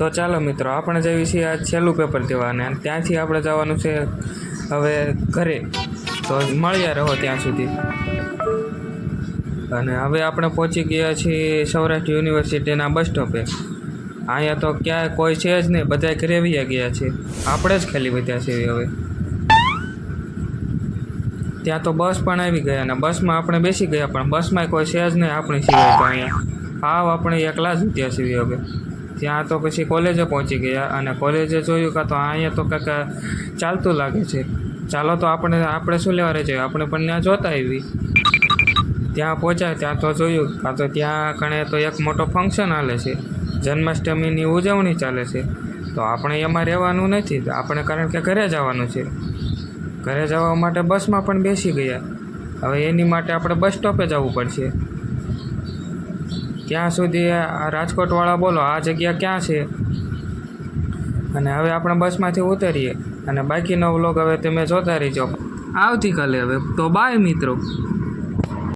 તો ચાલો મિત્રો, આપણે જઈએ છીએ આ છેલ્લું પેપર દેવાને ત્યાંથી આપણે જવાનું છે હવે ઘરે. તો મળ્યા રહો ત્યાં સુધી. અને હવે આપણે પહોંચી ગયા છીએ સૌરાષ્ટ્ર યુનિવર્સિટીના બસ સ્ટોપે. અહીંયા તો ક્યાંય કોઈ છે જ નહીં બધા ઘરે વયા ગયા છે. આપણે જ ખાલી વધ્યા છીએ હવે. ત્યાં તો બસ પણ આવી ગયા અને બસમાં આપણે બેસી ગયા, પણ બસમાં કોઈ છે જ નહીં આપણી સિવાય તો અહીંયા. આવ, આપણે એકલા જ ત્યાં છીએ હવે. ત્યાં તો પછી કોલેજે પહોંચી ગયા અને કોલેજે જોયું કાં તો અહીંયા તો કાંઈક ચાલતું લાગે છે. ચાલો તો આપણે આપણે શું લેવા રહે જઈએ આપણે પણ ત્યાં જોતા આવી. ત્યાં પહોંચ્યા, ત્યાં તો જોયું કાં તો ત્યાં કણે તો એક મોટો ફંક્શન હાલે છે. જન્માષ્ટમીની ઉજવણી ચાલે છે. તો આપણે એમાં રહેવાનું નથી. આપણે કારણ કે ઘરે જવાનું છે. ઘરે જવા માટે બસમાં પણ બેસી ગયા. હવે એની માટે આપણે બસ સ્ટોપે જવું પડશે. ત્યાં સુધી આ રાજકોટવાળા બોલો, આ જગ્યા ક્યાં છે? અને હવે આપણે બસમાંથી ઉતરીએ. અને બાકીનો વ્લોગ હવે તમે જોતા રહીજો. આવતીકાલે હવે. તો બાય મિત્રો.